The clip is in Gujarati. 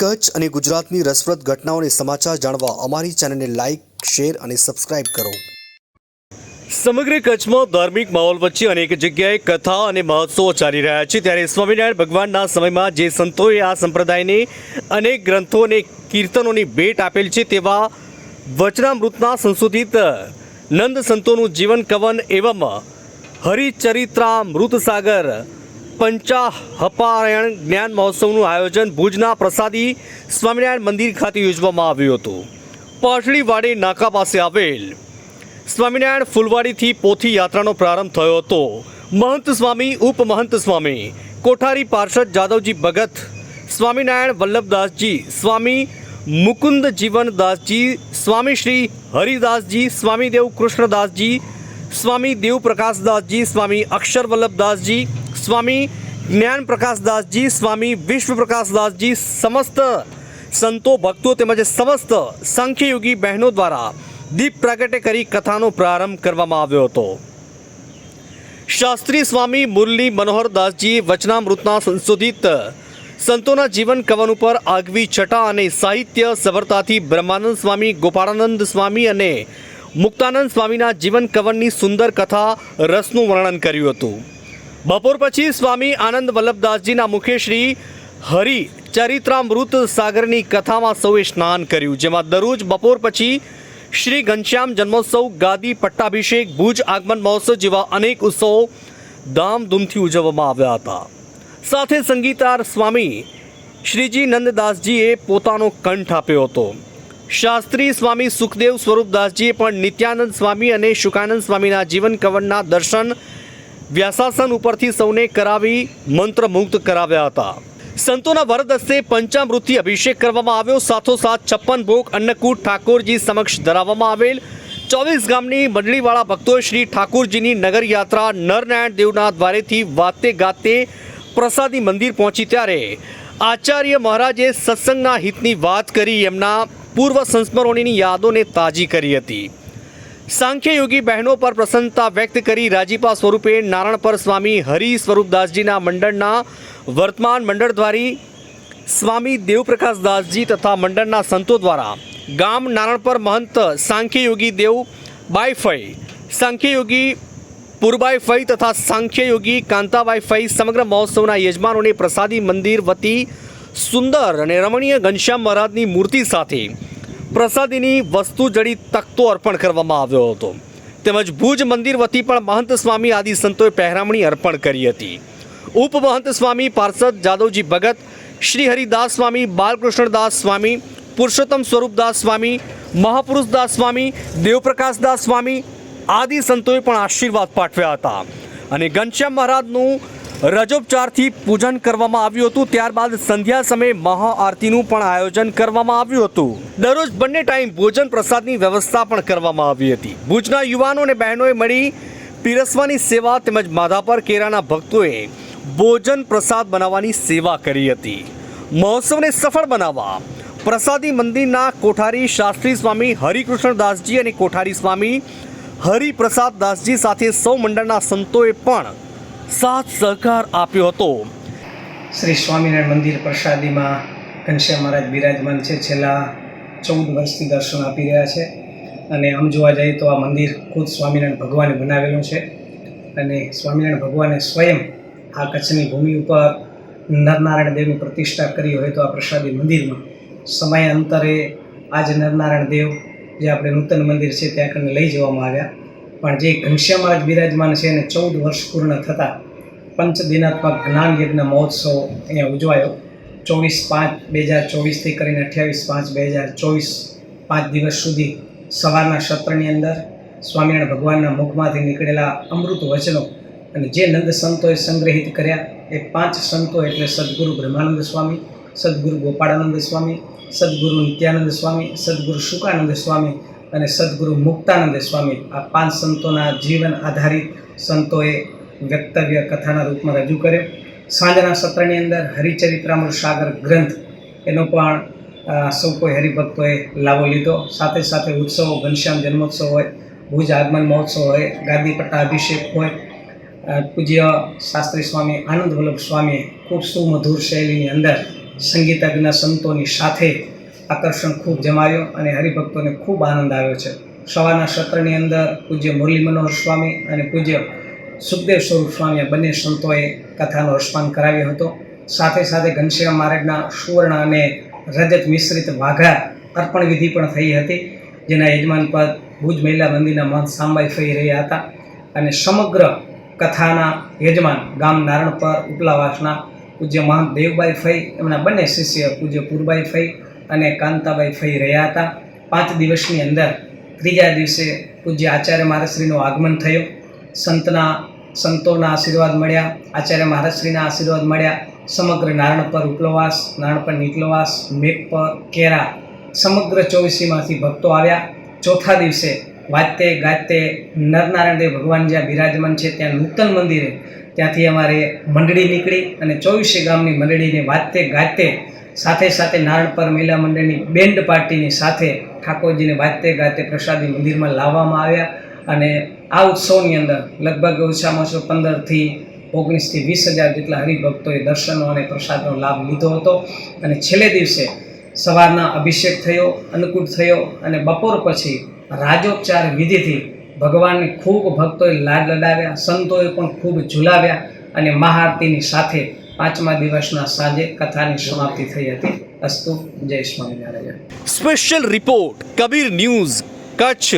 કચ્છ અને ગુજરાતની રસપ્રદ ઘટનાઓને સમાચાર જાણવા અમારી ચેનલને લાઇક શેર અને સબસ્ક્રાઇબ કરો. સમગ્ર કચ્છમાં ધાર્મિક માહોલ વચ્ચે અનેક જગ્યાએ કથા અને મહોત્સવો ચાલી રહ્યા છે. ત્યારે સ્વામિનારાયણ ભગવાનના સમયમાં જે સંતોએ આ સંપ્રદાયને અનેક ગ્રંથો અને કીર્તનોની ભેટ આપેલ છે તેવા વચનામૃતના સંશોધિત નંદ સંતોનું જીવન કવન એવં હરિચરિત્રામૃત સાગર પંચાહપારાયણ જ્ઞાન મહોત્સવનું આયોજન ભુજના પ્રસાદી સ્વામિનારાયણ મંદિર ખાતે યોજવામાં આવ્યું હતું. પાછળીવાડી નાકા પાસે આવેલ સ્વામિનારાયણ ફૂલવાડીથી પોથી યાત્રાનો પ્રારંભ થયો હતો. મહંત સ્વામી, ઉપમહંત સ્વામી, કોઠારી પાર્ષદ જાદવજી ભગત, સ્વામિનારાયણ વલ્લભદાસજી, સ્વામી મુકુંદ જીવનદાસજી સ્વામી શ્રી હરિદાસજી, સ્વામી દેવ કૃષ્ણદાસજી સ્વામી દેવ પ્રકાશદાસજી સ્વામી અક્ષર વલ્લભદાસજી સ્વામી જ્ઞાન પ્રકાશદાસજી સ્વામી વિશ્વ પ્રકાશદાસજી સમસ્ત સંતો ભક્તો તેમજ સમસ્ત સંખ્યયોગી બહેનો દ્વારા દીપ પ્રાગટ્ય કરી કથાનો પ્રારંભ કરવામાં આવ્યો હતો. શાસ્ત્રી સ્વામી મુરલી મનોહરદાસજીએ વચનામૃતના સંશોધિત સંતોના જીવન કવન ઉપર આગવી છટા અને સાહિત્ય સભરતાથી બ્રહ્માનંદ સ્વામી, ગોપાળાનંદ સ્વામી અને મુક્તાનંદ સ્વામીના જીવન કવનની સુંદર કથા રસનું વર્ણન કર્યું હતું. બપોર પછી સ્વામી આનંદ વલ્લભદાસજીના મુખે શ્રી હરિ ચરિત્રામૃત સાગરની કથામાં સૌએ સ્નાન કર્યું, જેમાં દરરોજ બપોર પછી શ્રી ઘનશ્યામ જન્મોત્સવ, ગાદી, પટ્ટાભિષેક, ભુજ આગમન મહોત્સવ જેવા અનેક ઉત્સવો ધામધૂમથી ઉજવવામાં આવ્યા હતા. સાથે સંગીતાર સ્વામી શ્રીજી નંદદાસજીએ પોતાનો કંઠ આપ્યો હતો. શાસ્ત્રી સ્વામી સુખદેવ સ્વરૂપદાસજીએ પણ નિત્યાનંદ સ્વામી અને શુકાનંદ સ્વામીના જીવન કવનના દર્શન વ્યાસાસન ઉપરથી સૌને કરાવી મંત્રમુગ્ધ કરાવ્યા હતા. સંતોના વરદ હસ્તે પંચામૃતથી અભિષેક કરવામાં આવ્યો. સાથોસાથ છપ્પન ભોગ અન્નકૂટ ઠાકોરજી સમક્ષ ધરાવવામાં આવેલ. ચોવીસ ગામની મંડળીવાળા ભક્તોએ શ્રી ઠાકોરજીની નગરયાત્રા નરનારાયણ દેવના દ્વારેથી વાતે ગાતે પ્રસાદી મંદિર પહોંચી ત્યારે આચાર્ય મહારાજે સત્સંગના હિતની વાત કરી. એમના પૂર્વ સંસ્મરણોની યાદોને તાજી કરી હતી. સાંખ્યયોગી બહેનો પર પ્રસન્નતા વ્યક્ત કરી રાજીપા સ્વરૂપે નારણપર પર સ્વામી હરિ સ્વરૂપદાસજીના મંડળના વર્તમાન મંડળ દ્વારી સ્વામી દેવપ્રકાશદાસજી તથા મંડળના સંતો દ્વારા ગામ નારણપર મહંત સાંખ્ય યોગી દેવ બાઈ સાંખ્યયોગી પુરબાઈ ફઈ તથા સાંખ્ય યોગી કાંતાબાઈ ફઈ સમગ્ર મહોત્સવના યજમાનોને પ્રસાદી મંદિર વતી સુંદર અને રમણીય ઘનશ્યામ મહારાજની મૂર્તિ સાથે પ્રસાદીની વસ્તુ જડી તખતો અર્પણ કરવામાં આવ્યો હતો. તેમજ ભુજ મંદિર વતી પણ મહંત સ્વામી આદિ સંતોએ પહેરામણી અર્પણ કરી હતી. ઉપમહંત સ્વામી પાર્ષદ જાદવજી ભગત, શ્રી હરિદાસ સ્વામી બાલકૃષ્ણદાસ સ્વામી, પુરુષોત્તમ સ્વરૂપદાસ સ્વામી મહાપુરુષદાસ સ્વામી દેવપ્રકાશદાસ સ્વામી આદિ સંતોએ પણ આશીર્વાદ પાઠવ્યા હતા. અને ઘનશ્યામ મહારાજનું રજોપચારથી પૂજન કરવામાં આવ્યું હતું. ત્યારબાદ સંધ્યા સમયે મહાઆરતીનું પણ આયોજન કરવામાં આવ્યું હતું. દરરોજ બંને ટાઈમ ભોજન પ્રસાદની વ્યવસ્થા પણ કરવામાં આવી હતી. ભુજના યુવાનો અને બહેનોએ મળી પીરસવાની સેવા તેમજ માધાપર કેરાના ભક્તોએ ભોજન પ્રસાદ બનાવવાની સેવા કરી હતી. મહોત્સવને સફળ બનાવવા પ્રસાદી મંદિરના કોઠારી શાસ્ત્રી સ્વામી હરિકૃષ્ણદાસજી અને કોઠારી સ્વામી હરિપ્રસાદ દાસજી સાથે સૌ મંડળના સંતોએ પણ સાથ સહકાર આપ્યો હતો. શ્રી સ્વામિનારાયણ મંદિર પ્રસાદીમાં ઘનશ્યામ મહારાજ બિરાજમાન છે. છેલ્લા ચૌદ વર્ષથી દર્શન આપી રહ્યા છે. અને આમ જોવા જઈએ તો આ મંદિર ખુદ સ્વામિનારાયણ ભગવાને બનાવેલું છે. અને સ્વામિનારાયણ ભગવાને સ્વયં આ કચ્છની ભૂમિ ઉપર નરનારાયણ દેવની પ્રતિષ્ઠા કરી હોય તો આ પ્રસાદી મંદિરમાં સમયાંતરે આજ નરનારાયણ દેવ જે આપણે નૂતન મંદિર છે, ત્યાં કને લઈ જવામાં આવ્યા. પણ જે ઘનશ્યામ મહારાજ બિરાજમાન છે એને ચૌદ વર્ષ પૂર્ણ થતાં પંચદિનાત્મક જ્ઞાન યજ્ઞ મહોત્સવ અહીંયા ઉજવાયો. ચોવીસ પાંચ બે હજાર ચોવીસથી કરીને અઠ્યાવીસ પાંચ બે હજાર ચોવીસ પાંચ દિવસ સુધી સવારના સત્રની અંદર સ્વામિનારાયણ ભગવાનના મુખમાંથી નીકળેલા અમૃત વચનો અને જે નંદ સંતોએ સંગ્રહિત કર્યા એ પાંચ સંતો એટલે સદગુરુ બ્રહ્માનંદ સ્વામી, સદગુરુ ગોપાળાનંદ સ્વામી, સદગુરુ નિત્યાનંદ સ્વામી, સદગુરુ શુકાનંદ સ્વામી અને સદગુરુ મુક્તાનંદ સ્વામી આ પાંચ સંતોના જીવન આધારિત સંતોએ વક્તવ્ય કથાના રૂપમાં રજૂ કર્યો. સાંજના સત્રની અંદર હરિચરિત્રામૃત સાગર ગ્રંથ એનો પણ સૌ કોઈ હરિભક્તોએ લાવો લીધો. સાથે સાથે ઉત્સવો, ઘનશ્યામ જન્મોત્સવ હોય, ભુજ આગમન મહોત્સવ હોય, ગાદી પટ્ટા અભિષેક હોય પૂજ્ય શાસ્ત્રી સ્વામી આનંદ વલ્લભ સ્વામીએ ખૂબ સુમધુર શૈલીની અંદર સંગીતજ્ઞ સંતોની સાથે આકર્ષણ ખૂબ જમાયું અને હરિભક્તોને ખૂબ આનંદ આવ્યો છે. સવારના સત્રની અંદર પૂજ્ય મુરલી મનોહર સ્વામી અને પૂજ્ય સુખદેવ સ્વરૂપ સ્વામી બંને સંતોએ કથાનો રસપાન કરાવ્યો હતો. સાથે સાથે ઘનશ્યામ મહારાજના સુવર્ણ અને રજત મિશ્રિત વાઘા અર્પણ વિધિ પણ થઈ હતી, જેના યજમાન પદ ભુજ મહિલા મંદિરના મહંત સાંબાઈ ફઈ રહ્યા હતા અને સમગ્ર કથાના યજમાન ગામ નારણપર ઉપલાવાસના પૂજ્ય મહંત દેવબાઈ ફઈ, એમના બંને શિષ્ય પૂજ્ય પૂરબાઈ ફઈ અને કાંતાબાઈ ફઈ રહ્યા હતા. પાંચ દિવસની અંદર ત્રીજા દિવસે પૂજ્ય આચાર્ય મહારાજશ્રીનું આગમન થયું. સંતના, સંતોના આશીર્વાદ મળ્યા. આચાર્ય મહારાજશ્રીના આશીર્વાદ મળ્યા. સમગ્ર નારણ પર ઉપલવાસ નારણ પર નીકલવાસ મેઘ પર કેરા, સમગ્ર ચોવીસીમાંથી ભક્તો આવ્યા. ચોથા દિવસે વાતે ગાતે નરનારાયણ દેવ ભગવાન જ્યાં બિરાજમાન છે ત્યાં નૂતન મંદિરે ત્યાંથી અમારે મંડળી નીકળી અને ચોવીસે ગામની મંડળીને વાતે ગાતે સાથે સાથે નારણપર મહિલા મંડળની બેન્ડ પાર્ટીની સાથે ઠાકોરજીને વાતે ગાતે પ્રસાદી મંદિરમાં લાવવામાં આવ્યા અને આ ઉત્સવની અંદર લગભગ ઓછામાં ઓછો પંદરથી ઓગણીસથી વીસ હજાર જેટલા હરિભક્તોએ દર્શનો અને પ્રસાદનો લાભ લીધો હતો. અને છેલ્લે દિવસે સવારના અભિષેક થયો, અન્નકૂટ થયો અને બપોર પછી રાજોપચાર વિધિથી ભગવાનને ખૂબ ભક્તોએ લાડ લડાવ્યા, સંતોએ પણ ખૂબ ઝુલાવ્યા અને મહાઆરતીની સાથે પાંચમા દિવસના સાંજે કથાની સમાપ્તિ થઈ હતી. અસ્તુ, જય Swaminarayan. Special report Kabir news Kutch